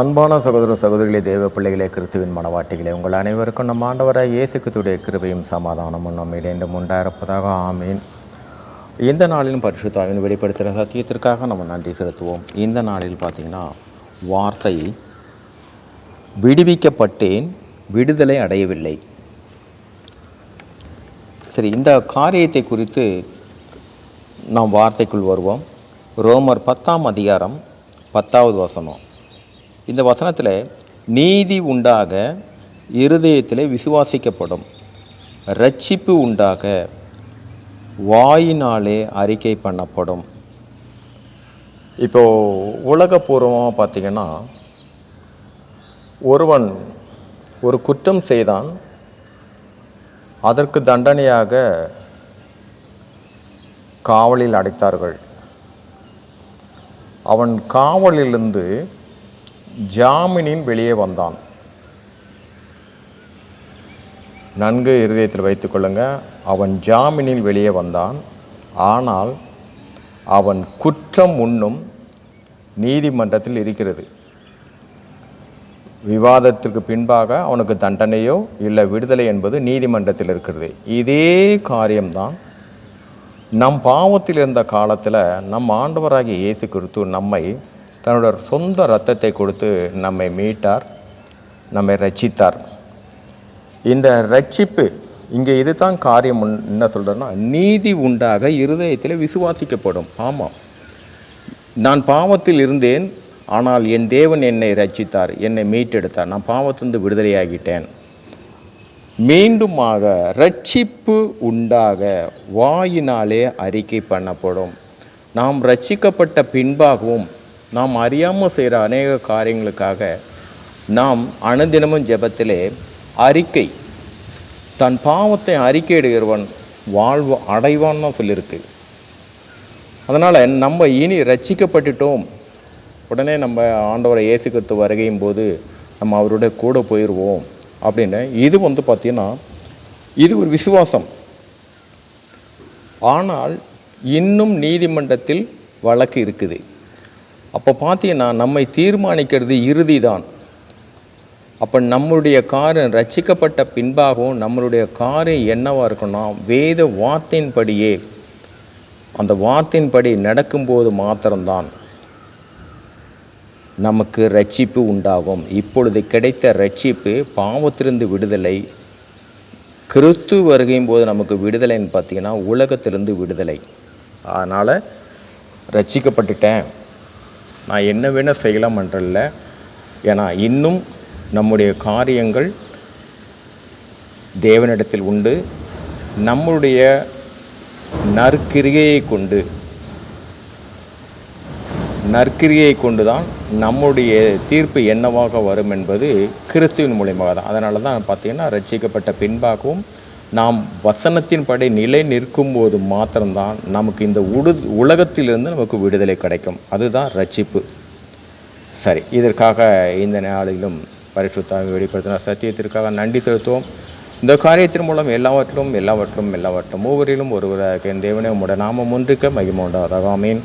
அன்பான சகோதர சகோதரிகளே தேவ பிள்ளைகளே கிறிஸ்துவின் மனவாட்டிகளே உங்கள் அனைவருக்கும் நம்ம ஆண்டவராக இயேசுக்குத்துடைய கிருபையும் சமாதானமும் நம்ம இடையிலும் உண்டாயிருப்பதாக ஆமீன். இந்த நாளிலும் பரிசுத்தாவின் வெளிப்படுத்துகிற சத்தியத்திற்காக நம்ம நன்றி செலுத்துவோம். இந்த நாளில் பார்த்திங்கன்னா வார்த்தை விடுவிக்கப்பட்டேன் விடுதலை அடையவில்லை. சரி இந்த காரியத்தை குறித்து நாம் வார்த்தைக்குள் வருவோம். ரோமர் பத்தாம் அதிகாரம் பத்தாவது வசனம். இந்த வசனத்தில் நீதி உண்டாக இருதயத்தில் விசுவாசிக்கப்படும். ரட்சிப்பு உண்டாக வாயினாலே அறிக்கை பண்ணப்படும். இப்போது உலகபூர்வமாக பார்த்திங்கன்னா ஒருவன் ஒரு குற்றம் செய்தான் அதற்கு தண்டனையாக காவலில் அடைத்தார்கள். அவன் காவலிலிருந்து ஜாமீனின் வெளியே வந்தான். நன்கு இருதயத்தில் வைத்துக்கொள்ளுங்க அவன் ஜாமீனில் வெளியே வந்தான். ஆனால் அவன் குற்றம் உண்ணும் நீதிமன்றத்தில் இருக்கிறது. விவாதத்திற்கு பின்பாக அவனுக்கு தண்டனையோ இல்லை விடுதலை என்பது நீதிமன்றத்தில் இருக்கிறது. இதே காரியம்தான் நம் பாவத்தில் இருந்த காலத்தில் நம் ஆண்டவராகிய இயேசு கிறிஸ்து நம்மை தன்னோட சொந்த ரத்தத்தை கொடுத்து நம்மை மீட்டார் நம்மை ரட்சித்தார் இந்த ரட்சிப்பு இங்கே இது தான் காரியம் என்ன சொல்கிறேன்னா நீதி உண்டாக இருதயத்தில் விசுவாசிக்கப்படும் ஆமாம் நான் பாவத்தில் இருந்தேன் ஆனால் என் தேவன் என்னை ரட்சித்தார் என்னை மீட்டெடுத்தார். நான் பாவத்திலிருந்து விடுதலையாகிட்டேன். மீண்டுமாக ரட்சிப்பு உண்டாக வாயினாலே அறிக்கை பண்ணப்படும். நாம் ரட்சிக்கப்பட்ட பின்பாகவும் நாம் அறியாமல் செய்கிற அநேக காரியங்களுக்காக நாம் அனுதினமும் ஜெபத்திலே அறிக்கை தன் பாவத்தை அறிக்கையிடுகிறவன் வாழ்வு அடைவான்னு சொல்லியிருக்கு அதனால் நம்ம இனி ரட்சிக்கப்பட்டுட்டோம். உடனே நம்ம ஆண்டவரை இயேசு கிறிஸ்து வருகையும் போது நம்ம அவருடைய கூட போயிடுவோம் அப்படின்னு இது வந்து பார்த்திங்கன்னா இது ஒரு விசுவாசம். ஆனால் இன்னும் நீதிமன்றத்தில் வழக்கு இருக்குது. அப்போ பார்த்தீங்கன்னா நம்மை தீர்மானிக்கிறது இறுதி தான் அப்போ நம்மளுடைய காரியம் ரச்சிக்கப்பட்ட பின்பாகவும் நம்மளுடைய காரியம் என்னவாக இருக்குன்னா வேத வார்த்தையின்படியே அந்த வார்த்தையின்படி நடக்கும்போது மாத்திரம்தான் நமக்கு ரட்சிப்பு உண்டாகும். இப்பொழுது கிடைத்த ரட்சிப்பு பாவத்திலிருந்து விடுதலை கிறிஸ்து வருகையும் போது நமக்கு விடுதலைன்னு பார்த்தீங்கன்னா உலகத்திலிருந்து விடுதலை. அதனால் ரட்சிக்கப்பட்டுட்டேன். நான் என்ன வேணால் செய்யலாமன்றல்ல ஏன்னா இன்னும் நம்முடைய காரியங்கள் தேவனிடத்தில் உண்டு. நம்முடைய நற்கிரியை கொண்டு நற்கிரியை கொண்டுதான் நம்முடைய தீர்ப்பு என்னவாக வரும் என்பது கிறிஸ்துவின் மூலியமாக தான் அதனால தான் பார்த்தீங்கன்னா ரட்சிக்கப்பட்ட பின்பாகவும் நாம் வசனத்தின்படி நிலை நிற்கும் போது மாத்திரம்தான் நமக்கு இந்த உடு உலகத்திலிருந்து நமக்கு விடுதலை கிடைக்கும். அதுதான் ரட்சிப்பு. சரி இதற்காக இந்த நாளிலும் பரிசுத்தாக வெளிப்படுத்தின சத்தியத்திற்காக நன்றி செலுத்துவோம். இந்த காரியத்தின் மூலம் எல்லாவற்றிலும் எல்லாவற்றிலும் எல்லாவற்றும் மூவரிலும் ஒருவராக என் தேவனே உடைய நாமம் ஒன்றுக்க மகிமோண்டாதாக ஆமீன்.